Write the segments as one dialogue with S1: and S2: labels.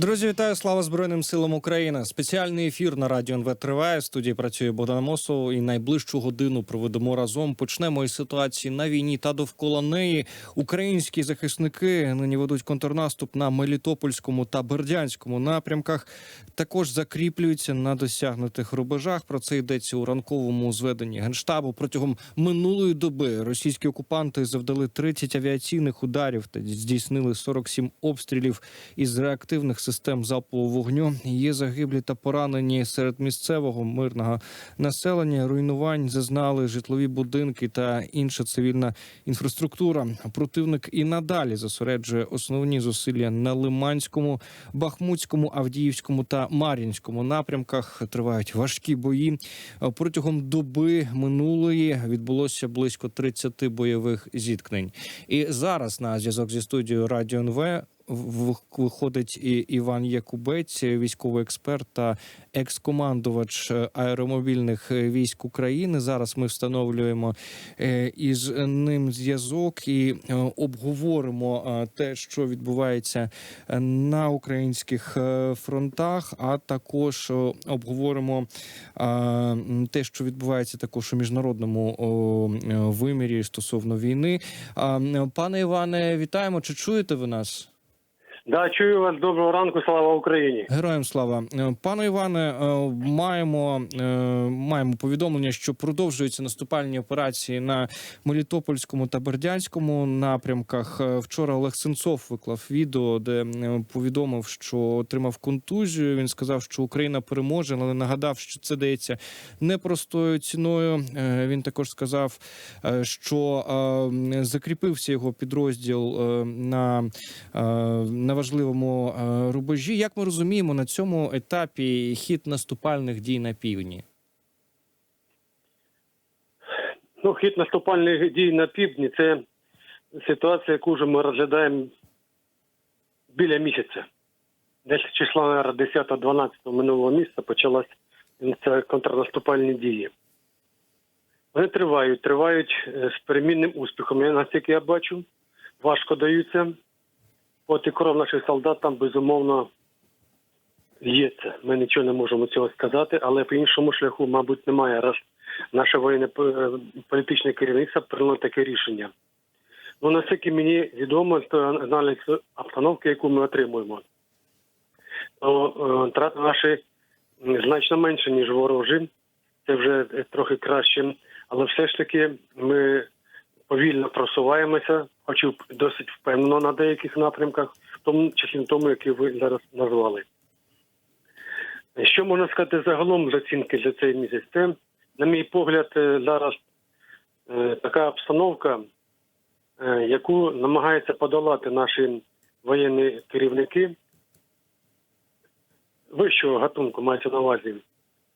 S1: Друзі, вітаю! Слава Збройним силам України! Спеціальний ефір на радіо НВ триває. Студії працює Богдан Мосов. І найближчу годину проведемо разом. Почнемо із ситуації на війні та довкола неї. Українські захисники нині ведуть контрнаступ на Мелітопольському та Бердянському напрямках. Також закріплюються на досягнутих рубежах. Про це йдеться у ранковому зведенні генштабу. Протягом минулої доби російські окупанти завдали 30 авіаційних ударів та здійснили 47 обстрілів із реактивних систем залпового вогню. Є загиблі та поранені серед місцевого мирного населення. Руйнувань зазнали житлові будинки та інша цивільна інфраструктура. Противник і надалі зосереджує основні зусилля на Лиманському, Бахмутському, Авдіївському та Мар'їнському напрямках. Тривають важкі бої. Протягом доби минулої відбулося близько 30 бойових зіткнень. І зараз на зв'язок зі студією Радіо НВ виходить і Іван Якубець, військовий експерт та екс-командувач е, аеромобільних е, військ України. Зараз ми встановлюємо е, із ним зв'язок і обговоримо те, що відбувається на українських фронтах, а також обговоримо те, що відбувається також у міжнародному вимірі стосовно війни. Пане Іване, вітаємо. Чи чуєте ви нас?
S2: Да, чую вас. Доброго ранку. Слава Україні.
S1: Героям слава Е, пане Іване. е, Маємо е, маємо повідомлення, що продовжуються наступальні операції на Мелітопольському та Бердянському напрямках. Вчора Олег Сенцов виклав відео, де повідомив, що отримав контузію. Він сказав, що Україна переможе, але нагадав, що це дається непростою ціною. Він також сказав, що закріпився його підрозділ на на важливому е, рубежі. Як ми розуміємо, на цьому етапі хід наступальних дій на півдні?
S2: Ну, хід наступальних дій на півдні це ситуація, яку вже ми розглядаємо біля місяця. Десь числа 10-12 минулого місяця почалась контрнаступальні дії. Вони тривають, тривають е, з перемінним успіхом. Я наскільки я бачу, важко даються. От і кров наших солдат там безумовно є це. Ми нічого не можемо цього сказати, але по іншому шляху, мабуть, немає, раз наше воєнне е, політичне керівництво прийняло таке рішення. Ну, наскільки мені відомо, то аналіз обстановки, яку ми отримуємо, то е, втрати наші значно менше, ніж ворожі. Це вже е, трохи краще. Але все ж таки ми повільно просуваємося, хоч досить впевнено на деяких напрямках, в тому числі в тому, який ви зараз назвали. Що можна сказати загалом з оцінки за цей місяць? Це, на мій погляд, е, зараз е, така обстановка, е, яку намагаються подолати наші воєнні керівники вищого гатунку, мається на увазі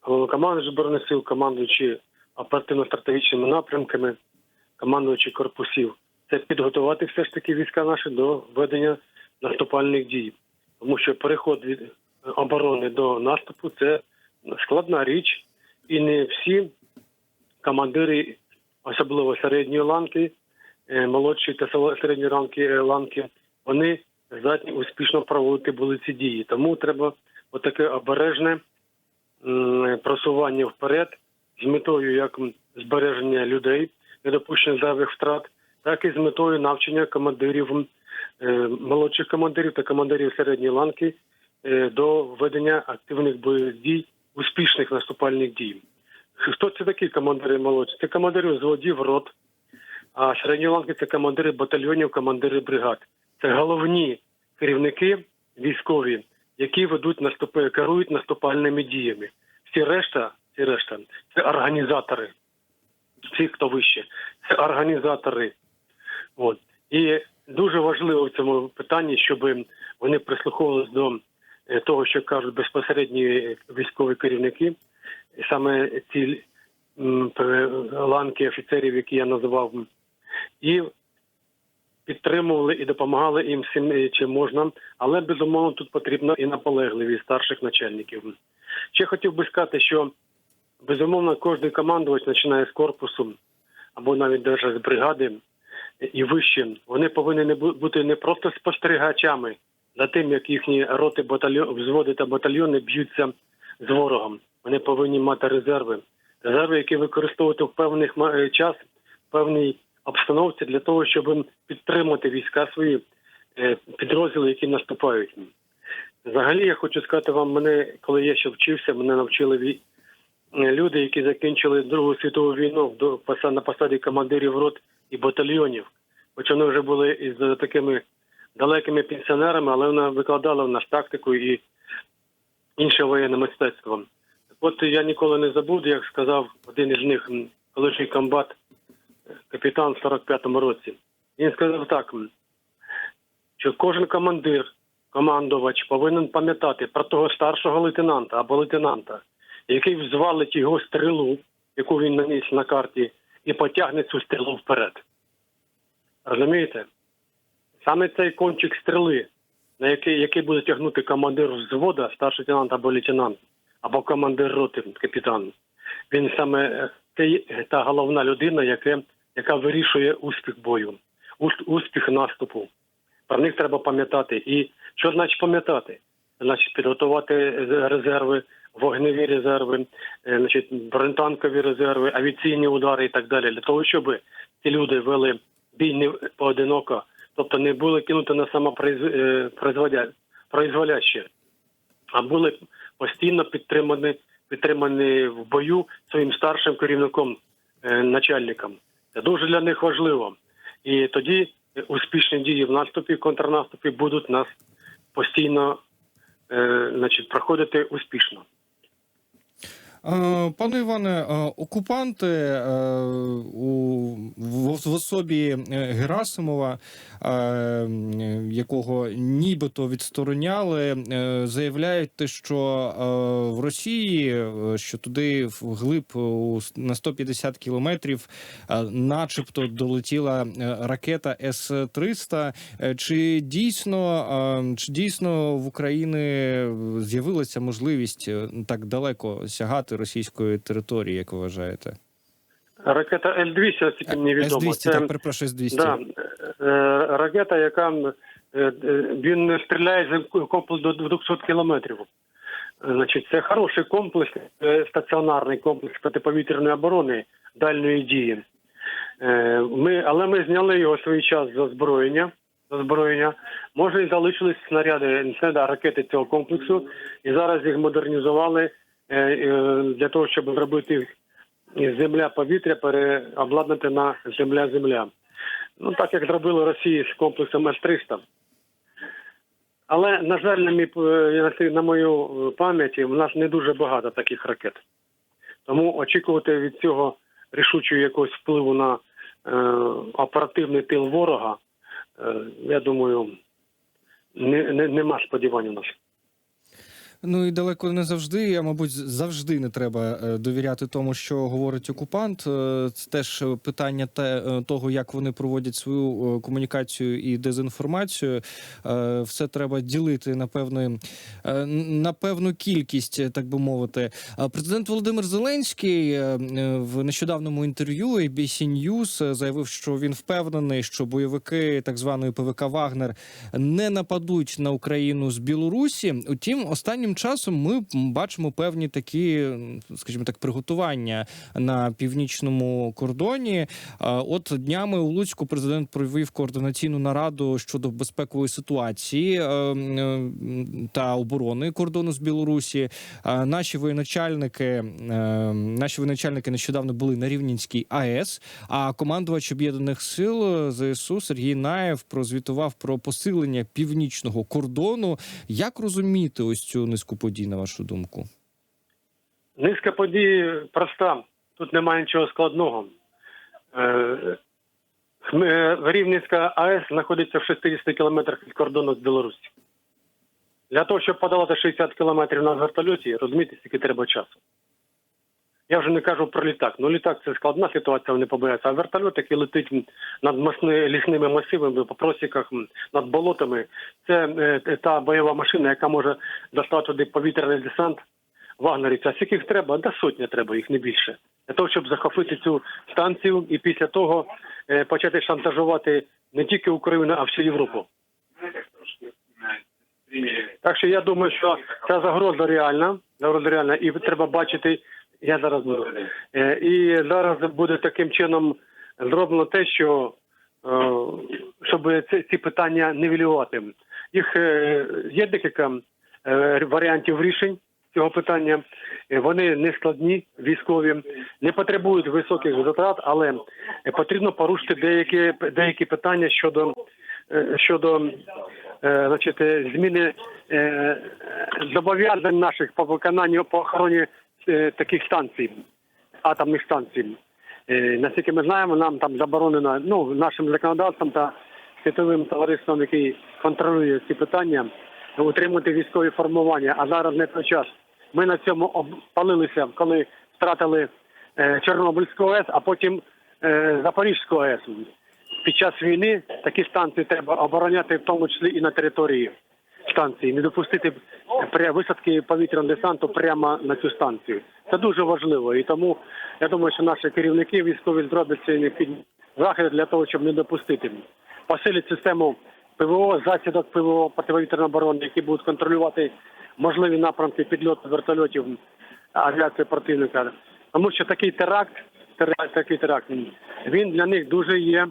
S2: головнокомандуючий збройних сил, командуючи оперативно-стратегічними напрямками, командуючи корпусів. Це підготувати все ж таки війська наші до ведення наступальних дій. Тому що переход від оборони до наступу це складна річ, і не всі командири, особливо середньої ланки, е, молодші та середньої ланки, е, ланки, вони здатні успішно проводити були ці дії. Тому треба отаке обережне просування вперед з метою як збереження людей, недопущення зайвих втрат, так і з метою навчання командирів, е, молодших командирів та командирів середньої ланки е, до ведення активних бойових дій, успішних наступальних дій. Хто це такі командири молодші? Це командири взводів рот, а середні ланки це командири батальйонів, командири бригад. Це головні керівники військові, які ведуть наступи, керують наступальними діями. Всі решта, всі решта це організатори. Всі, хто вище, це організатори. От. І дуже важливо в цьому питанні, щоб вони прислуховувалися до е, того, що кажуть безпосередні військові керівники, саме ці ланки офіцерів, які я називав, і підтримували і допомагали їм всім, е, чим можна, але безумовно тут потрібна і наполегливість старших начальників. Ще хотів би сказати, що безумовно кожен командувач починає з корпусу або навіть навіть з бригади і вище. Вони повинні не бути не просто спостерігачами за тим, як їхні роти, батальйон, взводи та батальйони б'ються з ворогом. Вони повинні мати резерви. Резерви, які використовувати в певний е, час, в певній обстановці для того, щоб підтримати війська свої е, підрозділи, які наступають. Взагалі, я хочу сказати вам, мене, коли я ще вчився, мене навчили люди, які закінчили Другу світову війну на посаді командирів рот і батальйонів. Хоч вони вже були із такими далекими пенсіонерами, але вона викладала в нас тактику і інше воєнне мистецтво. От я ніколи не забуду, як сказав один із них, колишній комбат, капітан в 45-му році. Він сказав так, що кожен командир, командувач повинен пам'ятати про того старшого лейтенанта або лейтенанта, який взвалить його стрілу, яку він наніс на карті, і потягне цю стрілу вперед. Розумієте? Саме цей кончик стріли, на який, який буде тягнути командир взвода, старший лейтенант або лейтенант, або командир роти, капітан. Він саме е, цей, е, та головна людина, яке, яка вирішує успіх бою, успіх наступу. Про них треба пам'ятати. І що значить пам'ятати? Значить, підготувати е, резерви, вогневі резерви, е, значить, бронетанкові резерви, авіаційні удари і так далі, для того, щоб ці люди вели бій не поодиноко, тобто не були кинути на самопроизволяще, а були постійно підтримані, підтримані в бою своїм старшим керівником, е, начальником. Це дуже для них важливо. І тоді е, успішні дії в наступі, контрнаступі будуть нас постійно е, значить, проходити успішно.
S1: Е, Пане Іване, е, окупанти е, в, особі Герасимова, якого нібито відстороняли, заявляють те, що в Росії, що туди вглиб на 150 кілометрів, начебто долетіла ракета С 300 Чи дійсно чи дійсно в Україні з'явилася можливість так далеко сягати російської території, як ви вважаєте?
S2: Ракета Л-200, наскільки мені відомо,
S1: С-200,
S2: це
S1: так, перепрошую, С-200.
S2: да, е, ракета, яка е, е, він стріляє з комплекс до 200 кілометрів. Значить, це хороший комплекс, е, стаціонарний комплекс протиповітряної оборони дальньої дії. Е, Ми, але ми зняли його свій час з озброєння. озброєння. Може, і залишились снаряди, ракети цього комплексу, і зараз їх модернізували для того, щоб зробити земля-повітря переобладнати на земля-земля. Ну так як зробили Росії з комплексом С-300. Але, на жаль, на, мій, е, на- мою е, пам'яті, в нас не дуже багато таких ракет. Тому очікувати від цього рішучого якогось впливу на е, оперативний тил ворога, е, я думаю, не, не, нема сподівань у нас.
S1: Ну і далеко не завжди, а мабуть, завжди не треба е, довіряти тому, що говорить окупант. Е, Це теж питання те, е, того, як вони проводять свою комунікацію і дезінформацію. Все треба ділити на певну, на певну кількість, так би мовити. Президент Володимир Зеленський в нещодавному інтерв'ю ABC News заявив, що він впевнений, що бойовики так званої ПВК Вагнер не нападуть на Україну з Білорусі. Утім, останнім часом ми бачимо певні такі, скажімо так, приготування на північному кордоні. От днями у Луцьку президент провів координаційну нараду щодо безпекової ситуації е, та оборони кордону з Білорусі. Наші воєначальники, е, наші воєначальники нещодавно були на Рівненській АЕС. А командувач об'єднаних сил ЗСУ Сергій Наєв прозвітував про посилення північного кордону. Як розуміти ось цю низку подій, на вашу думку?
S2: Низка подій проста. Тут немає нічого складного. Е, Рівненська АЕС знаходиться в 60 кілометрах від кордону з Білорусі. Для того, щоб подолати 60 кілометрів на вертольоті, розумієте, скільки треба часу. Я вже не кажу про літак. Ну, літак це складна ситуація, вони побояться. А вертольот, який летить над лісними масивами, по просіках, над болотами, це е, та бойова машина, яка може достати туди повітряний десант вагнерівця. Скільки їх треба? До сотня треба, їх не більше. Для того, щоб захопити цю станцію і після того е, почати шантажувати не тільки Україну, а всю Європу. Так що я думаю, що ця загроза реальна, загроза реальна, і треба бачити. Я зараз буду. Е, І зараз буде таким чином зроблено те, що е, щоб ці, питання нівелювати. Їх е, є декілька варіантів рішень цього питання. Вони не складні, військові, не потребують високих затрат, але потрібно порушити деякі деякі питання щодо щодо значить, зміни зобов'язань наших по виконанню по охороні таких станцій, атомних станцій. Е, Наскільки ми знаємо, нам там заборонено ну, нашим законодавством та світовим товариством, який контролює ці питання, утримувати військові формування. А зараз не той час. Ми на цьому обпалилися, коли втратили е, Чорнобильську АЕС, а потім е, Запорізьку АЕС. Під час війни такі станції треба обороняти, в тому числі і на території станції, не допустити висадки повітряного десанту прямо на цю станцію. Це дуже важливо. І тому я думаю, що наші керівники військові зроблять ці заходи для того, щоб не допустити. Посилить систему ПВО, засідок ПВО протиповітряної оборони, які будуть контролювати можливі напрямки підльоту вертольотів авіації противника. Тому що такий теракт, теракт, такий теракт, він для них дуже є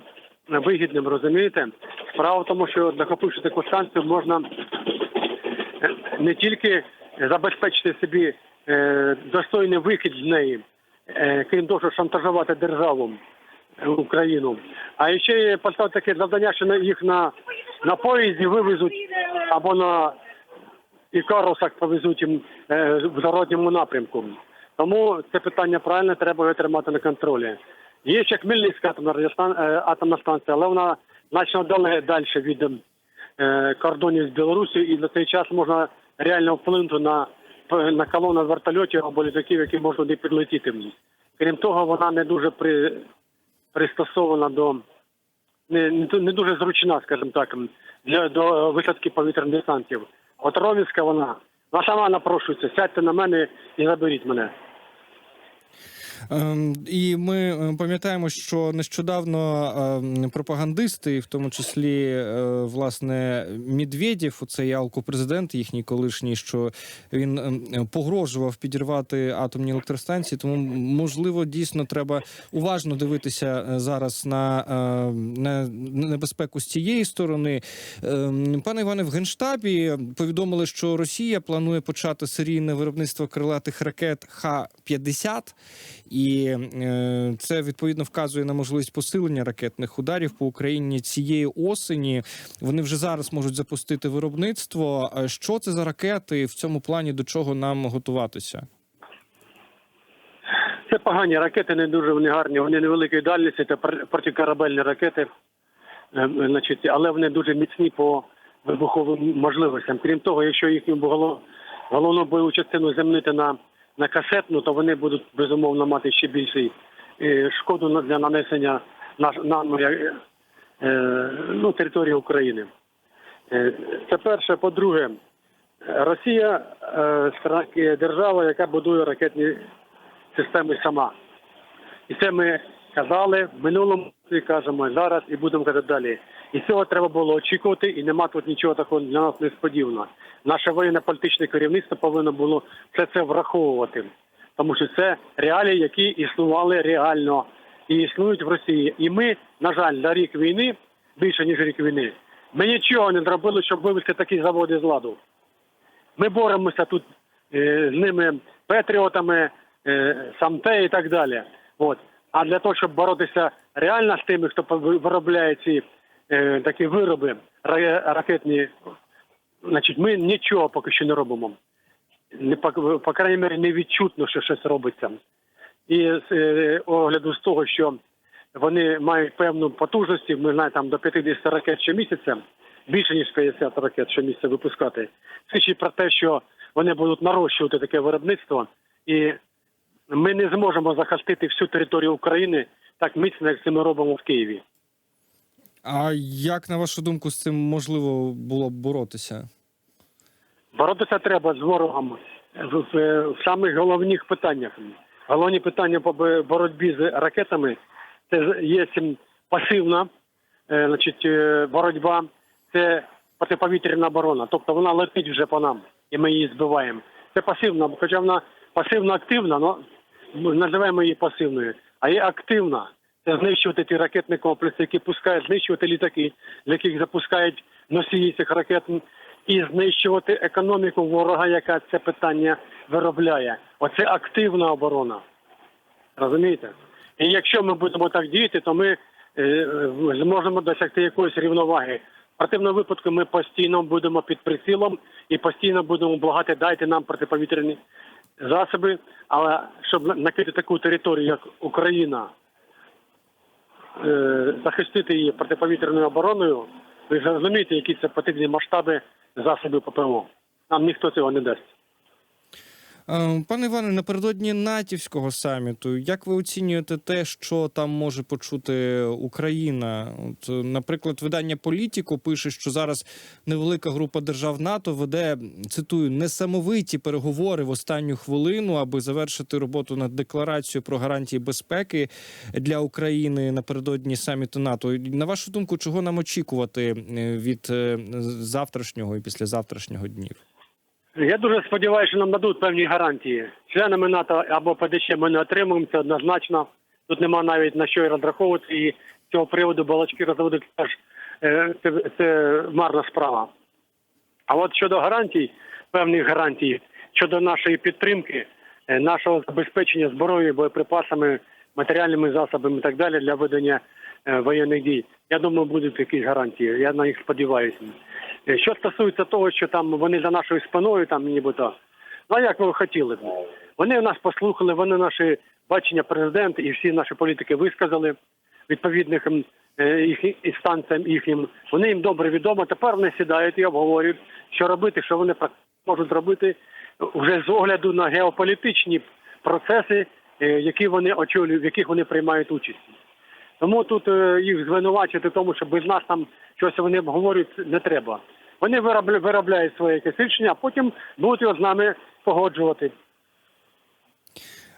S2: вигідним, розумієте? Справа в тому, що захопивши таку станцію, можна е, не тільки забезпечити собі е, достойний вихід з неї, е, крім того, що шантажувати державу Україну, а ще поставити таке завдання, що на- їх на, на поїзді вивезуть або на і карусах повезуть їм в зворотньому напрямку. Тому це питання правильне, треба його тримати на контролі. Є ще Хмельницька атомна, е, атомна станція, але вона значно далі, від е, кордонів з Білорусі, і на цей час можна реально вплинути на, на колону вертольотів або літаків, які можуть туди підлетіти. Крім того, вона не дуже при, пристосована до не, не, не дуже зручна, скажімо так, для до висадки повітряних десантів. От Ромівська вона, вона сама напрошується, сядьте на мене і заберіть мене.
S1: Ем, І ми е, пам'ятаємо, що нещодавно ем, пропагандисти, в тому числі е, власне Медведєв, оцей алкопрезидент, їхній колишній, що він ем, погрожував підірвати атомні електростанції. Тому можливо дійсно треба уважно дивитися е, зараз на, на небезпеку з цієї сторони. Пане Іване, в генштабі повідомили, що Росія планує почати серійне виробництво крилатих ракет Х-50, і е, це відповідно вказує на можливість посилення ракетних ударів по Україні цієї осені. Вони вже зараз можуть запустити виробництво. Що це за ракети? В цьому плані до чого нам готуватися?
S2: Це погані ракети, не дуже вони гарні. Вони невеликої дальності, пр- протикорабельні ракети, е, значить, але вони дуже міцні по вибуховим можливостям. Крім того, якщо їхню голов- головну бойову частину замінити на, на касетну, то вони будуть безумовно мати ще більший е, шкоду для нанесення на, на як, е, ну, території України. Е, Це перше. По-друге, Росія е, е, держава, яка будує ракетні системи сама. І це ми казали в минулому і кажемо зараз і будемо казати далі. І цього треба було очікувати, і нема тут нічого такого для нас несподіваного. Наше воєнно-політичне керівництво повинно було все це враховувати, тому що це реалії, які існували реально і існують в Росії. І ми, на жаль, за рік війни, більше ніж рік війни, ми нічого не зробили, щоб вивести такі заводи з ладу. Ми боремося тут е, з ними патріотами, е, самте і так далі. От. А для того, щоб боротися реально з тими, хто виробляє ці е, такі вироби ракетні, значить, ми нічого поки що не робимо. Не, по, по крайній мірі, не відчутно, що щось робиться. І з е, огляду з того, що вони мають певну потужність, ми знаємо там до 50 ракет щомісяця, більше ніж 50 ракет щомісяця випускати, свідчить про те, що вони будуть нарощувати таке виробництво, і ми не зможемо захистити всю територію України так міцно, як це ми робимо в Києві.
S1: А як на вашу думку з цим можливо було б боротися?
S2: Боротися треба з ворогом в, в, в самих головних питаннях. Головні питання по боротьбі з ракетами це є пасивна е, значить, е, боротьба, це протиповітряна оборона. Тобто вона летить вже по нам, і ми її збиваємо. Це пасивна, хоча вона пасивно активна, але ми називаємо її пасивною. А є активна. Знищувати ті ракетні комплекси, які пускають, знищувати літаки, з яких запускають носії цих ракет, і знищувати економіку ворога, яка це питання виробляє. Оце активна оборона. Розумієте? І якщо ми будемо так діяти, то ми е, зможемо досягти якоїсь рівноваги. В противному випадку ми постійно будемо під прицілом і постійно будемо благати, дайте нам протиповітряні засоби. Але щоб накрити таку територію, як Україна, захистити її протиповітряною обороною, ви зрозумієте, розумієте, які це потрібні масштаби засобів ППО. Нам ніхто цього не дасть.
S1: Е, Пане Іване, напередодні натівського саміту, як ви оцінюєте те, що там може почути Україна? От, наприклад, видання Політіко пише, що зараз невелика група держав НАТО веде цитую несамовиті переговори в останню хвилину, аби завершити роботу над декларацією про гарантії безпеки для України напередодні саміту НАТО. На вашу думку, чого нам очікувати е, від е, завтрашнього і післязавтрашнього днів?
S2: Я дуже сподіваюся, що нам дадуть певні гарантії. Членами НАТО або ПДЧ ми не отримуємо це однозначно. Тут нема навіть на що й розраховувати. І з цього приводу балачки розводити теж е, це, це марна справа. А от щодо гарантій, певних гарантій, щодо нашої підтримки, е, нашого забезпечення зброєю, боєприпасами, матеріальними засобами і так далі для ведення е, воєнних дій, я думаю, будуть якісь гарантії. Я на них сподіваюся. Е, Що стосується того, що там вони за нашою спиною, там нібито, ну як ви хотіли б? Вони нас послухали, вони наші бачення президента і всі наші політики висказали відповідних е, їх інстанціям їхнім. Вони їм добре відомо. Тепер вони сідають і обговорюють, що робити, що вони можуть робити вже з огляду на геополітичні процеси, е, які вони очолюють, в яких вони приймають участь. Тому тут е, їх звинувачити тому, що без нас там щось вони обговорюють, не треба. Вони виробля- виробляють своє якесь рішення, а потім будуть його з нами погоджувати.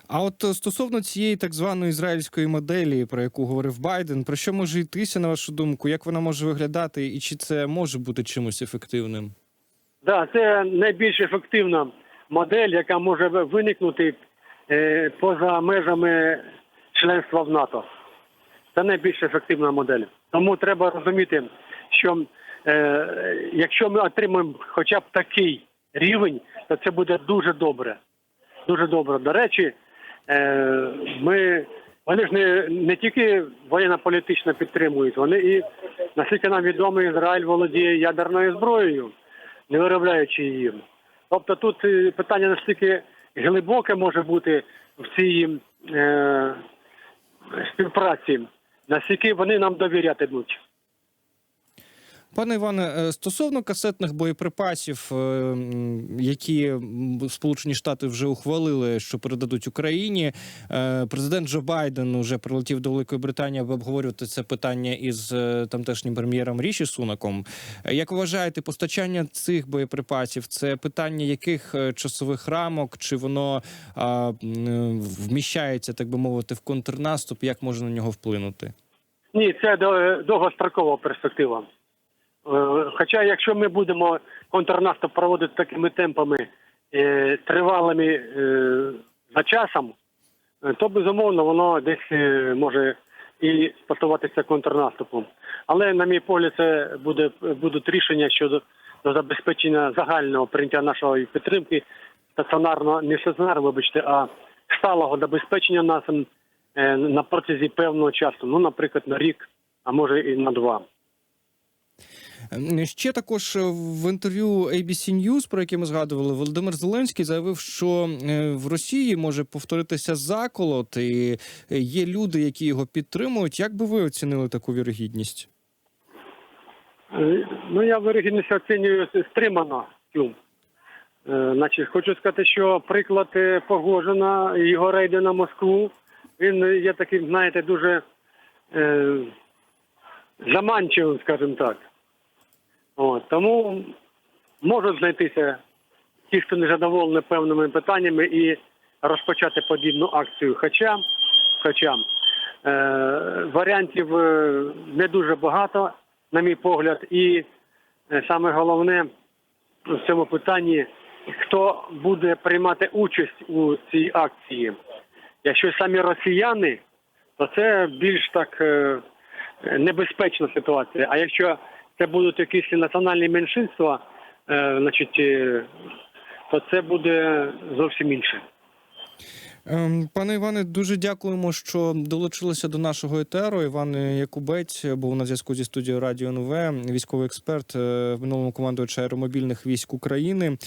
S1: А от е, стосовно цієї так званої ізраїльської моделі, про яку говорив Байден, про що може йтися, на вашу думку? Як вона може виглядати, і чи це може бути чимось ефективним?
S2: Да, це найбільш ефективна модель, яка може виникнути е, поза межами членства в НАТО. Це найбільш ефективна модель. Тому треба розуміти, що е, якщо ми отримаємо хоча б такий рівень, то це буде дуже добре. Дуже добре. До речі, е, ми вони ж не, не тільки воєнно-політично підтримують, вони і, наскільки нам відомо, Ізраїль володіє ядерною зброєю, не виробляючи її. Тобто тут е, питання настільки глибоке може бути в цій е, співпраці, наскільки вони нам довірятимуть.
S1: Пане Іване, е, стосовно касетних боєприпасів, е, які Сполучені Штати вже ухвалили, що передадуть Україні, е, президент Джо Байден вже прилетів до Великої Британії, аби обговорювати це питання із тамтешнім прем'єром Ріші Сунаком. Як вважаєте, постачання цих боєприпасів це питання яких часових рамок? Чи воно вміщається, так би мовити, в контрнаступ? Як може на нього вплинути?
S2: Ні, це до- довгострокова перспектива. Е, Хоча, якщо ми будемо контрнаступ проводити такими темпами е, тривалими е, за часом, то безумовно воно десь може і стосуватися контрнаступом. Але, на мій погляд, це буде будуть рішення щодо до забезпечення загального прийняття нашої підтримки стаціонарно, не стаціонарно, вибачте, а сталого забезпечення нас на протязі певного часу. Ну, наприклад, на рік, а може і на два.
S1: Ще також е, в інтерв'ю ABC News, про яке ми згадували, Володимир Зеленський заявив, що е, в Росії може повторитися заколот, і е, є люди, які його підтримують. Як би ви оцінили таку вірогідність?
S2: Ну, я вирогідність оцінюю стримано. Значить, хочу сказати, що приклад Погожина його рейди на Москву, він є таким, знаєте, дуже е, заманчивим, скажімо так. От, тому можуть знайтися ті, хто не задоволені певними питаннями і розпочати подібну акцію. Хоча, хоча е, варіантів е, не дуже багато, на мій погляд, і е, саме головне в цьому питанні, хто буде приймати участь у цій акції. Якщо самі росіяни, то це більш так е, небезпечна ситуація. А якщо це будуть якісь національні меншинства, е, значить, е, то це буде зовсім інше.
S1: Ем, Пане Іване, дуже дякуємо, що долучилися до нашого етеру. Іван Якубець був на зв'язку зі студією Радіо НВ, військовий експерт е, в минулому командувача аеромобільних військ України.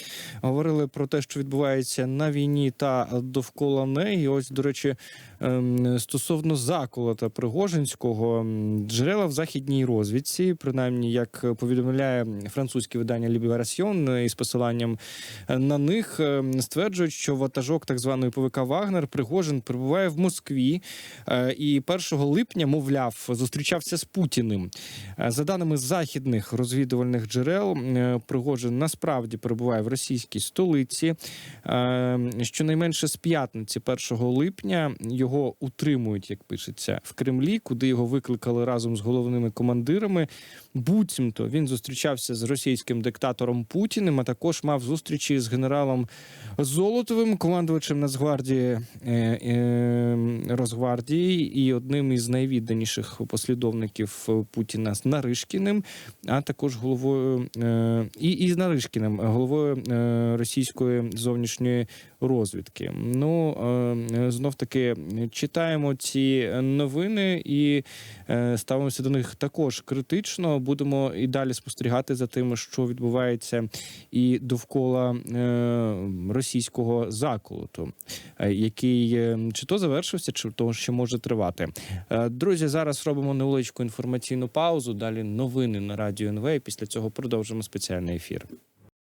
S1: Говорили про те, що відбувається на війні та довкола неї. Ось, до речі, ем, стосовно заколота Пригожинського джерела в західній розвідці, принаймні як повідомляє французьке видання Ліберасьйон із посиланням на них е, стверджують, що ватажок так званої ПВК Вагнер Пригожин перебуває в Москві е, і 1 липня, мовляв, зустрічався з Путіним. Е, За даними західних розвідувальних джерел, е, Пригожин насправді перебуває в російській столиці. Щонайменше з п'ятниці 1 липня його утримують, як пишеться, в Кремлі, куди його викликали разом з головними командирами. Буцімто він зустрічався з російським диктатором Путіним, а також мав зустрічі з генералом Золотовим, командувачем Нацгвардії е, е, Росгвардії і одним із найвідданіших послідовників Путіна з Наришкіним, а також головою е, і, і з Наришкіним, головою російської зовнішньої розвідки. Ну е, знов таки читаємо ці новини і е, ставимося до них також критично. Будемо і далі спостерігати за тим, що відбувається і довкола е, російського заколоту, який чи то завершився, чи то ще може тривати. Друзі, зараз робимо невеличку інформаційну паузу. Далі новини на радіо НВ. і Після цього продовжимо спеціальний ефір.